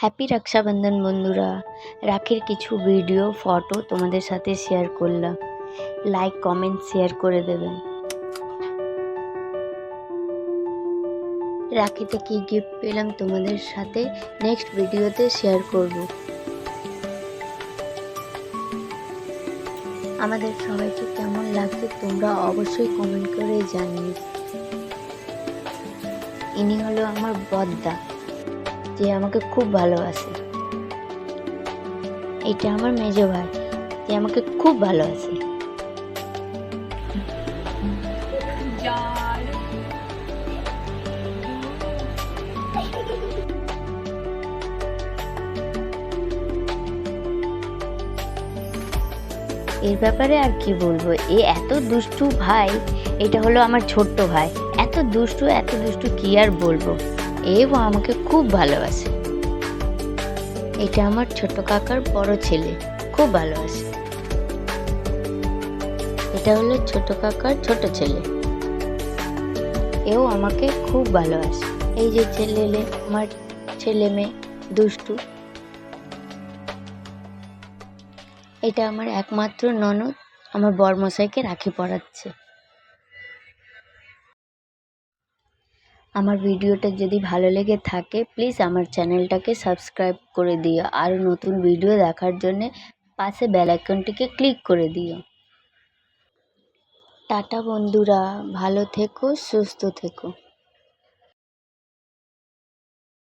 Happy Rakshabandhan বন্ধুরা, রাখির কিছু ভিডিও ফটো তোমাদের সাথে শেয়ার করলাম। লাইক কমেন্ট শেয়ার করে দেবেন। রাখিতে কি গিফট পেলাম তোমাদের সাথে? নেক্সট ভিডিওতে শেয়ার করব। আমাদের সবাইকে কেমন লাগছে তোমরা অবশ্যই কমেন্ট করে জানিও। ইনি হলো আমার বদ্দা। যে আমাকে খুব ভালোবাসে। এটা আমার মেজো ভাই, যে আমাকে খুব ভালোবাসে। এর ব্যাপারে আর কি বলব? এ এত দুষ্টু ভাই, এটা হলো আমার ছোট্ট ভাই। এত দুষ্টু এত দুষ্টু কি আর বলব? এও আমাকে খুব ভালোবাসে। এটা আমার ছোট কাকার বড় ছেলে, খুব ভালোবাসে। এটা হলো ছোট কাকার ছোট ছেলে। এও আমাকে খুব ভালোবাসে। এই যে ছেলে আমার ছেলে মেয়ে দুষ্টু। এটা আমার একমাত্র ননদ, আমার বরমশাইকে রাখি পড়াচ্ছে। আমার ভিডিওটা যদি ভালো লেগে থাকে প্লিজ আমার চ্যানেলটাকে সাবস্ক্রাইব করে দিও। আর নতুন ভিডিও দেখার জন্য পাশে বেল আইকনটিকে ক্লিক করে দিও। টাটা বন্ধুরা, ভালো থেকো, সুস্থ থেকো।